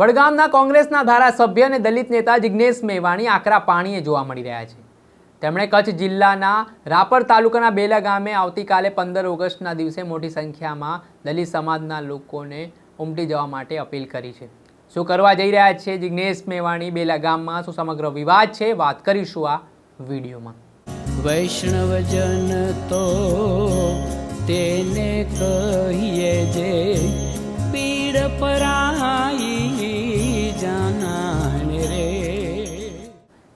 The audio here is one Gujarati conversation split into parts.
વડગામના કોંગ્રેસના ધારાસભ્ય અને દલિત નેતા જિજ્ઞેશ મેવાણી આકરા પાણીએ જોવા મળી રહ્યા છે. તેમણે કચ્છ જિલ્લાના રાપર તાલુકાના બેલા ગામે આવતીકાલે પંદર ઓગસ્ટના દિવસે મોટી સંખ્યામાં દલિત સમાજના લોકોને ઉમટી જવા માટે અપીલ કરી છે. શું કરવા જઈ રહ્યા છે જિજ્ઞેશ મેવાણી? બેલા ગામમાં શું સમગ્ર વિવાદ છે? વાત કરીશું આ વિડીયોમાં. વૈષ્ણવજન તો તેને કહીએ જે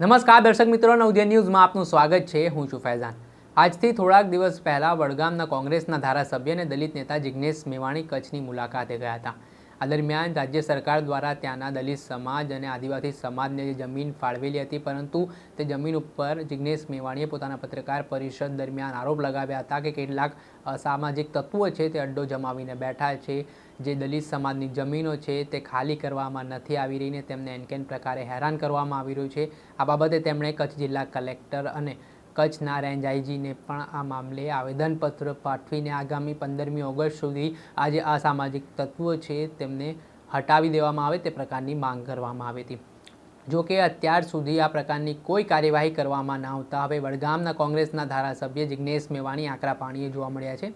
નમસ્કાર દર્શક મિત્રો, નવદિયા ન્યૂઝમાં આપનું સ્વાગત છે. હું છું ફૈઝાન. આજથી થોડાક દિવસ પહેલાં વડગામના કોંગ્રેસના ધારાસભ્ય અને દલિત નેતા જિજ્ઞેશ મેવાણી કચ્છની મુલાકાતે ગયા હતા. આ દરમિયાન રાજ્ય સરકાર દ્વારા ત્યાંના દલિત સમાજ અને આદિવાસી સમાજને જે જમીન ફાળવેલી હતી, પરંતુ તે જમીન ઉપર જિજ્ઞેશ મેવાણીએ પોતાના પત્રકાર પરિષદ દરમિયાન આરોપ લગાવ્યા હતા કે કેટલાક સામાજિક તત્વો છે તે અડ્ડો જમાવીને બેઠા છે. જે દલિત સમાજની જમીનો છે તે ખાલી કરવામાં નથી આવી રહી ને તેમને એનકેન પ્રકારે હેરાન કરવામાં આવી રહ્યું છે. આ બાબતે તેમણે કચ્છ જિલ્લા કલેક્ટર અને કચ્છના રેન્જ આઈજીને પણ આ મામલે આવેદનપત્ર પાઠવીને આગામી પંદરમી ઓગસ્ટ સુધી આ જે અસામાજિક તત્વો છે તેમને હટાવી દેવામાં આવે તે પ્રકારની માંગ કરવામાં આવી હતી. જો કે અત્યાર સુધી આ પ્રકારની કોઈ કાર્યવાહી કરવામાં ન આવતા હવે વડગામના કોંગ્રેસના ધારાસભ્ય જિજ્ઞેશ મેવાણી આકરા પાણીએ જોવા મળ્યા છે.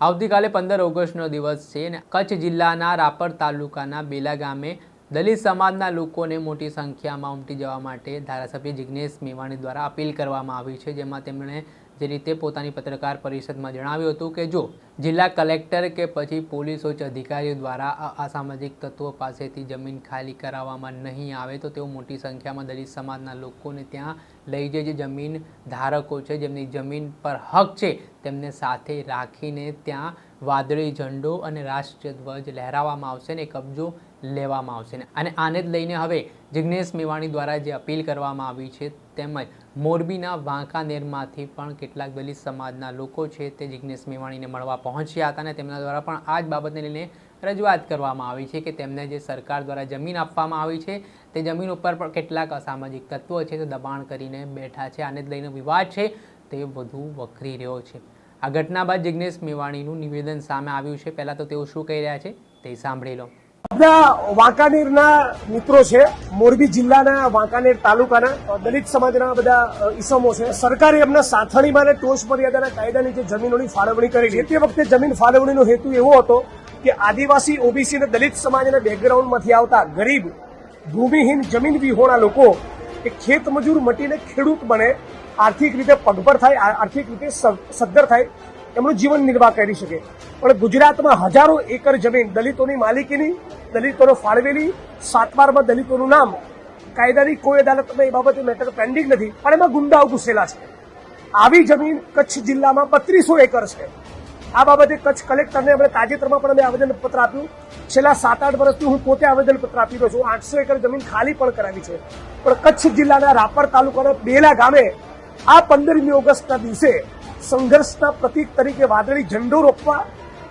આવતીકાલે પંદર ઓગસ્ટનો દિવસ છે અને કચ્છ જિલ્લાના રાપર તાલુકાના બેલા ગામે દલિત સમાજના લોકોને મોટી સંખ્યામાં ઉમટી જવા માટે ધારાસભ્ય જિજ્ઞેશ મેવાણી દ્વારા અપીલ કરવામાં આવી છે, જેમાં તેમણે જે રીતે પોતાની પત્રકાર પરિષદમાં જણાવ્યું હતું કે જો જિલ્લા કલેક્ટર કે પછી પોલીસ ઉચ્ચ અધિકારીઓ દ્વારા આ અસામાજિક તત્વો પાસેથી જમીન ખાલી કરાવવામાં નહીં આવે, તો તેઓ મોટી સંખ્યામાં દલિત સમાજના લોકોને ત્યાં લઈ જઈ જે જમીન ધારકો છે, જેમની જમીન પર હક છે, તેમને સાથે રાખીને ત્યાં વાદળી ઝંડો અને રાષ્ટ્રીય ધ્વજ લહેરાવવામાં આવશે ને કબજો લેવામાં આવશે અને આને જ લઈને હવે જિજ્ઞેશ મેવાણી દ્વારા જે અપીલ કરવામાં આવી છે તેમજ મોરબીના વાંકાનેરમાંથી પણ કેટલાક દલિત સમાજના લોકો છે તે જિગ્નેશ મેવાણીને મળવા પહોંચ્યા હતા અને તેમના દ્વારા પણ આ જ બાબતને લઈને રજૂઆત કરવામાં આવી છે કે તેમને જે સરકાર દ્વારા જમીન આપવામાં આવી છે તે જમીન ઉપર પણ કેટલાક અસામાજિક તત્વો છે તે દબાણ કરીને બેઠા છે, આને લઈને વિવાદ છે, તે વધુ વકરી રહ્યો છે. આ ઘટના બાદ જિગ્નેશ મેવાણીનું નિવેદન સામે આવ્યું છે. પહેલાં તો તેઓ શું કહી રહ્યા છે તે સાંભળી લો. બધા વાંકાનેરના મિત્રો છે. મોરબી જિલ્લાના વાંકાનેર તાલુકાના. દલિત સમાજના બધા ઈસમો છે. સરકારે એમના સાથણીમાં અને ટોચ મર્યાદાના કાયદાની જે જમીનોની ફાળવણી કરેલી તે વખતે જમીન ફાળવણીનો હેતુ એવો હતો કે આદિવાસી, ઓબીસી અને દલિત સમાજના બેકગ્રાઉન્ડમાંથી આવતા ગરીબ, ભૂમિહીન, જમીન વિહોણા લોકો એ ખેત મજૂર મટીને ખેડૂત બને, આર્થિક રીતે પગભર થાય આર્થિક રીતે સદ્ધર થાય. એમનું જીવન નિર્વાહ કરી શકે. પણ ગુજરાતમાં હજારો એકર જમીન દલિતોની માલિકીની, દલિતોનો ફાળવેલી સાતબારમાં દલિતોનું નામ, કાયદાની કોઈ અદાલતમાં એ બાબતે મેટર પેન્ડિંગ નથી, પણ એમાં ગુંડાઓ ઘૂસેલા છે. આવી જમીન કચ્છ જિલ્લામાં બત્રીસો એકર છે. આ બાબતે કચ્છ કલેક્ટરને અમે તાજેતરમાં પણ અમે આવેદનપત્ર આપ્યું. છેલ્લા સાત આઠ વર્ષથી હું પોતે આવેદનપત્ર આપી રહ્યો છું. આઠસો એકર જમીન ખાલી પણ કરાવી છે. પણ કચ્છ જિલ્લાના રાપર તાલુકાના બેલા ગામે આ પંદરમી ઓગસ્ટના દિવસે સંઘર્ષના પ્રતીક તરીકે વાદળી ઝંડો રોપવા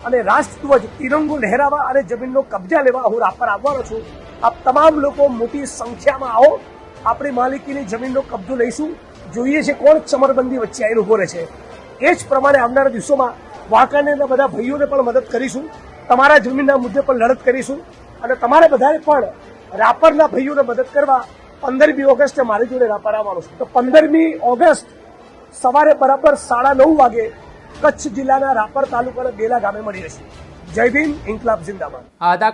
અને રાષ્ટ્રધ્વજ તિરંગો લહેરાવા અને જમીનનો કબજા લેવા હું રાપર આવવાનો છું. આપ તમામ લોકો મોટી સંખ્યામાં આવો. આપણી માલિકીની જમીનનો કબજો લઈશું. જોઈએ છે કોણ ચમરબંધી વચ્ચે આવીને ઊભો રહે છે. એ જ પ્રમાણે આવનારા દિવસોમાં વાંકાનેરના બધા ભાઈઓને પણ મદદ કરીશું. તમારા જમીનના મુદ્દે પણ લડત કરીશું. અને તમારે બધાએ પણ રાપરના ભાઈઓને મદદ કરવા પંદરમી ઓગસ્ટે મારી જોડે રાપર આવવાનું છે. તો પંદરમી ઓગસ્ટ સવારે બરાબર સાડા નવ વાગે કચ્છ જિલ્લાના રાપર તાલુકાના બેલા ગામે મળી હશે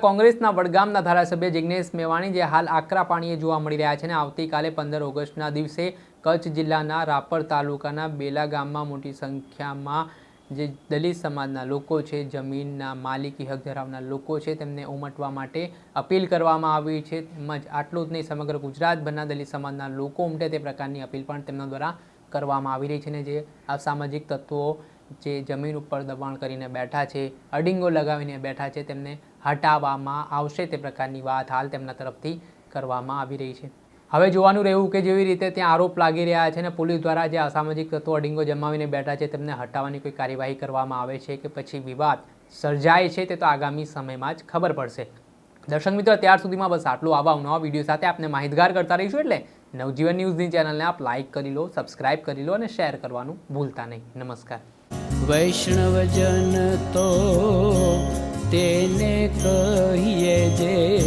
કોંગ્રેસના વડગામના ધારાસભ્ય જિજ્ઞેશ મેવાણી જે હાલ આકરા પાણીએ જોવા મળી રહ્યા છે અને આવતીકાલે પંદર ઓગસ્ટના દિવસે કચ્છ જિલ્લાના રાપર તાલુકાના બેલા ગામમાં મોટી સંખ્યામાં જે દલિત સમાજના લોકો છે, જમીનના માલિકી હક ધરાવનાર લોકો છે, તેમને ઉમટવા માટે અપીલ કરવામાં આવી છે. તેમજ આટલું જ નહીં, સમગ્ર ગુજરાતભરના દલિત સમાજના લોકો ઉમટે તે પ્રકારની અપીલ પણ તેમના દ્વારા કરવામાં આવી રહી છે ને જે અસામાજિક તત્વો જે જમીન ઉપર દબાણ કરીને બેઠા છે, અડિંગો લગાવીને બેઠા છે, તેમને હટાવવામાં આવશે તે પ્રકારની વાત હાલ તેમના તરફથી કરવામાં આવી રહી છે. હવે જોવાનું રહ્યું કે જેવી રીતે ત્યાં આરોપ લાગી રહ્યા છે ને પોલીસ દ્વારા જે અસામાજિક તત્વો અડિંગો જમાવીને બેઠા છે, તેમને હટાવવાની કોઈ કાર્યવાહી કરવામાં આવે છે કે પછી વિવાદ સર્જાય છે તે તો આગામી સમયમાં જ ખબર પડશે. દર્શક મિત્રો ત્યાર સુધીમાં બસ આટલું. આવા નવા વીડિયો સાથે આપને માહિતગાર કરતા રહીશું એટલે નવજીવન ન્યૂઝની ચેનલને આપ લાઇક કરી લો સબસ્ક્રાઇબ કરી લો અને શેર કરવાનું ભૂલતા નહીં. નમસ્કાર. વૈષ્ણવજન તો તેને કહીએ જે